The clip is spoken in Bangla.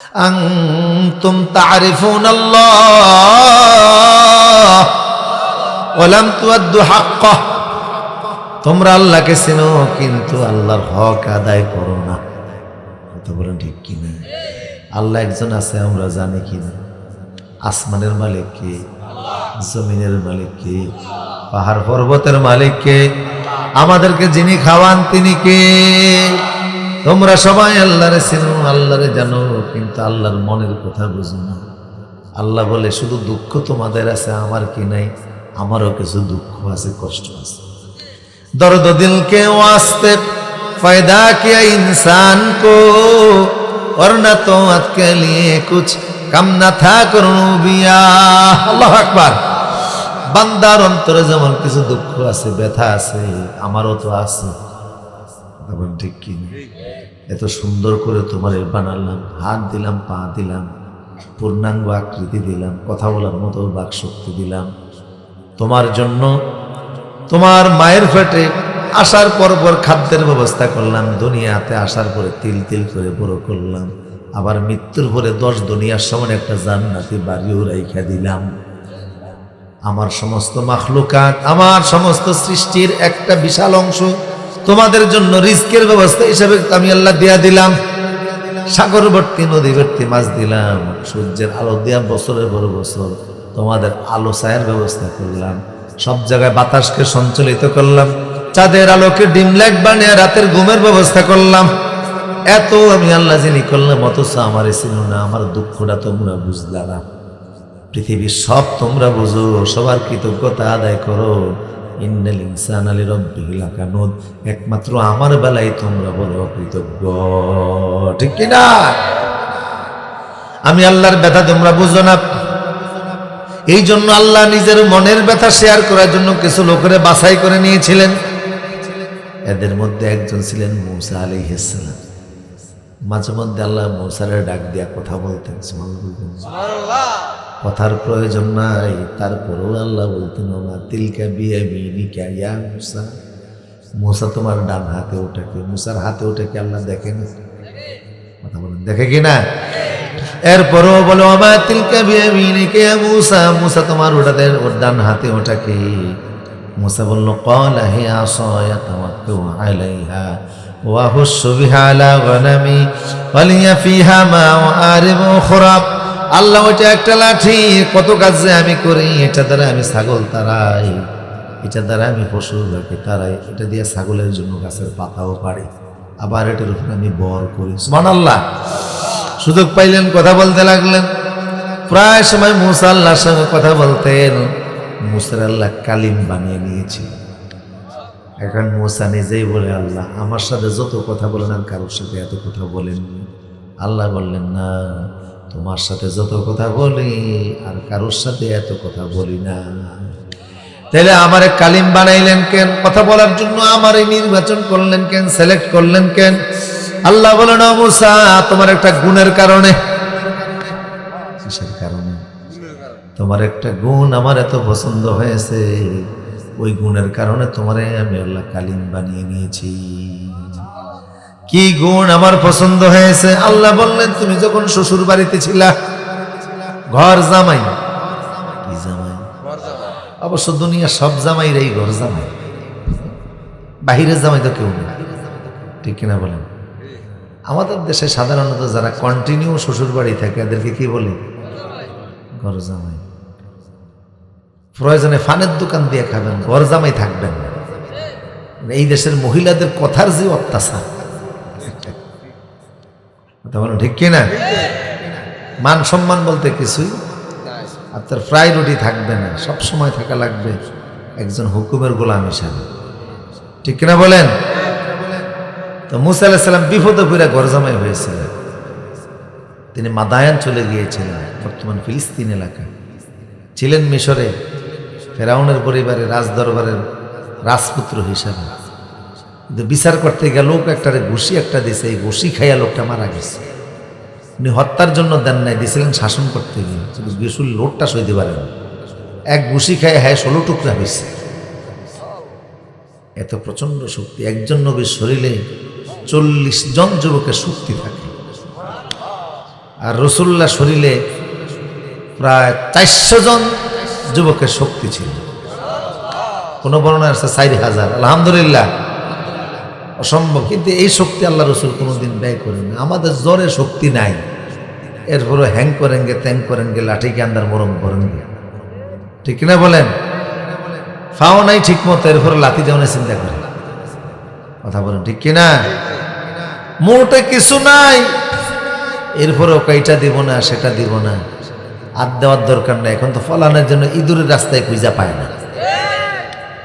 أنتم تعرفون الله ولم تؤدوا حقه তোমরা আল্লাহকে চেনো কিন্তু আল্লাহর হক আদায় করো না কথা বলেন ঠিক কিনা আল্লাহ একজন আছে আমরা জানি কিনা আসমানের মালিক কে জমিনের মালিক কে পাহাড় পর্বতের মালিক কে আমাদেরকে যিনি খাওয়ান তিনি কে তোমরা সবাই আল্লাহরে চেনো আল্লাহরে জানো কিন্তু আল্লাহর মনের কথা বুঝো না আল্লাহ বলে শুধু দুঃখ তোমাদের আছে আমার কি নাই আমারও কিছু দুঃখ আছে কষ্ট আছে दर्द दिल के वास्ते फायदा किया इंसान को और न तो के लिए कुछ कम न था করুবিয়া আল্লাহ আকবার বান্দার অন্তরে যেমন কিছু দুঃখ আছে ব্যথা আছে আমারও তো আছে তখন ঠিক কি? এত সুন্দর করে তোমার বানালাম, হাত দিলাম, পা দিলাম, পূর্ণাঙ্গ আকৃতি দিলাম, কথা বলার মতো বাক শক্তি দিলাম। তোমার জন্য তোমার মায়ের পেটে আসার পর পর খাদ্যের ব্যবস্থা করলাম, দুনিয়াতে আসার পরে তিল তিল করে বড় করলাম। আবার মৃত্যুর পরে দশ দুনিয়ার সমান একটা জান্নাতি বাড়িও রাইখা দিলাম। আমার সমস্ত মাখলুকাত, আমার সমস্ত সৃষ্টির একটা বিশাল অংশ তোমাদের জন্য রিস্কের ব্যবস্থা হিসেবে আমি আল্লাহ দিয়া দিলাম। সাগরবর্তী, নদীবর্তী মাছ দিলাম, সূর্যের আলো দিয়া বছরের বড় বছর তোমাদের আলো ছায়ের ব্যবস্থা করলাম। সব জায়গায় বাতাসকে সঞ্চালিত করলাম। চাঁদের আলোকে ডিম লাইট বানিয়ে রাতের ঘুমের ব্যবস্থা করলাম। এত আমি আল্লাহ যিনি করলাম, অথচ আমার ছিল না, আমার দুঃখটা তোমরা বুঝলা না। পৃথিবীর সব তোমরা বুঝো, সবার কৃতজ্ঞতা আদায় করো। ইন্নাল ইনসান আলী রব্বিহিল একমাত্র আমার বেলায় তোমরা বলো কৃতজ্ঞ। ঠিক কিনা আমি আল্লাহর ব্যথা তোমরা বুঝো না। এই জন্য আল্লাহ নিজের মনের ব্যথা শেয়ার করার জন্য কিছু লোকের বাছাই করে নিয়েছিলেন। এদের মধ্যে একজন ছিলেন মৌসা আলী ইসলাম মাঝে মধ্যে আল্লাহ মৌসারের ডাক দিয়া কথা বলতেন। সুবহানাল্লাহ। বলতেন। কথার প্রয়োজন নাই। তারপরেও আল্লাহ বলতেন আমার তিলকা বিয়ে মিনি ক্যা মুসা। মুসা তোমার ডান হাতে ওটাকে মুসার হাতে ওটাকে আল্লাহ দেখে না? কথা বলেন, দেখে কি না? এরপরও বলো আমার তিলকা বিয়ে ক্যা মুসা। মুসা তোমার ওটাতে, ওর ডান হাতে ওটাকে মুসা বলল কল হে আসয়া তোমাকে আলাইহা ওয়াহুস বিহা আলা গনামি। ওয়ালিয়া ফিহা মা আরে মো খরাপ আল্লাহ ওইটা একটা লাঠি, কত কাজ যে আমি করি, এটা দ্বারা আমি ছাগল তারাই এটা দ্বারা আমি পশু পাখি তারাই এটা দিয়ে ছাগলের জন্য গাছের পাতাও পারি আবার এটার উপরে আমি বর করি। সুমান আল্লাহ সুযোগ পাইলেন, কথা বলতে লাগলেন। প্রায় সময় মুসা আল্লাহর সঙ্গে কথা বলতেন। মুসার আল্লাহ কালিম বানিয়ে নিয়েছি। এখন মুসা নিজেই বলে, আল্লাহ, আমার সাথে যত কথা বলেন আর কারোর সাথে এত কথা বলেননি। আল্লাহ বললেন, না তোমার সাথে যত কথা বলি, আর কারোর সাথে এত কথা বলি না। তাহলে আমার কালিম বানাইলেন কেন? কথা বলার জন্য আমারে নির্বাচন করলেন কেন? সিলেক্ট করলেন কেন? আল্লাহ বলেন, "ও মুসা, তোমার একটা গুণের কারণে। কারণে? তোমার একটা গুণ আমার এত পছন্দ হয়েছে। ওই গুণের কারণে তোমারে আমি আল্লাহ কালিম বানিয়ে নিয়েছি। কি গুণ আমার পছন্দ হয়েছে? আল্লাহ বললেন, তুমি যখন শ্বশুর বাড়িতে ছিলা, ঘর জামাই। অবশ্য দুনিয়া সব জামাইরাই ঘর জামাই। বাহিরের জামাই তো কেউ নেই। ঠিক কিনা বলেন? আমাদের দেশে সাধারণত যারা কন্টিনিউ শ্বশুর বাড়ি থাকে, এদেরকে কি বলে? ঘর জামাই। প্রয়োজনে ফানের দোকান দিয়ে খাবেন ঘর জামাই থাকবেন এই দেশের মহিলাদের কথার যে অত্যাচার কথা বলেন ঠিক কিনা মান সম্মান বলতে কিছুই? আপনার রুটি থাকবে না। সব সময় থাকা লাগবে একজন হুকুমের গোলাম হিসাবে। ঠিক কিনা বলেন? তো মুসা আলাহিসাল্লাম বিপদে ঘর জামাই হয়েছিলেন। তিনি মাদায়ান চলে গিয়েছিলেন, বর্তমান ফিলিস্তিন এলাকায় ছিলেন মিশরে ফেরাউনের পরিবারে রাজদরবারের রাজপুত্র হিসাবে। কিন্তু বিচার করতে গেল লোক একটা ঘুষি, একটা দিছে, এই ঘুষি খাইয়া লোকটা মারা গেছে। উনি হত্যার জন্য দেন নাই, দিছিলেন শাসন করতে গিয়ে। কিন্তু বিশুল লোকটা সইতে পারে না। এক ঘুষি খায় হ্যাঁ ষোলো টুকরা হয়েছে এত প্রচণ্ড শক্তি, একজন নবীর শরীরে চল্লিশ জন যুবকের শক্তি থাকে। আর রসুল্লাহ শরীরে প্রায় চারশো জন যুবকের শক্তি ছিল। কোনো বর্ণনা আসছে চারি হাজার। আলহামদুলিল্লাহ। অসম্ভব। কিন্তু এই শক্তি আল্লাহ রসুল কোনোদিন ব্যয় করেন না। আমাদের জ্বরে শক্তি নাই। এরপরে হ্যাং করেনগে ত্যাং করেনগে লাঠি কে আন্দার মরম করেন গে। ঠিক কিনা বলেন? ফাও নাই ঠিক মতো এরপরে লাঠি যেমন চিন্তা করে কথা বলেন, ঠিক কিনা? মোটে কিছু নাই। এরপরে ওকে এটা দিব না, সেটা দিব না। আর দেওয়ার দরকার নাই। এখন তো ফলানোর জন্য ইঁদুরের রাস্তায় খুঁজা পায় না।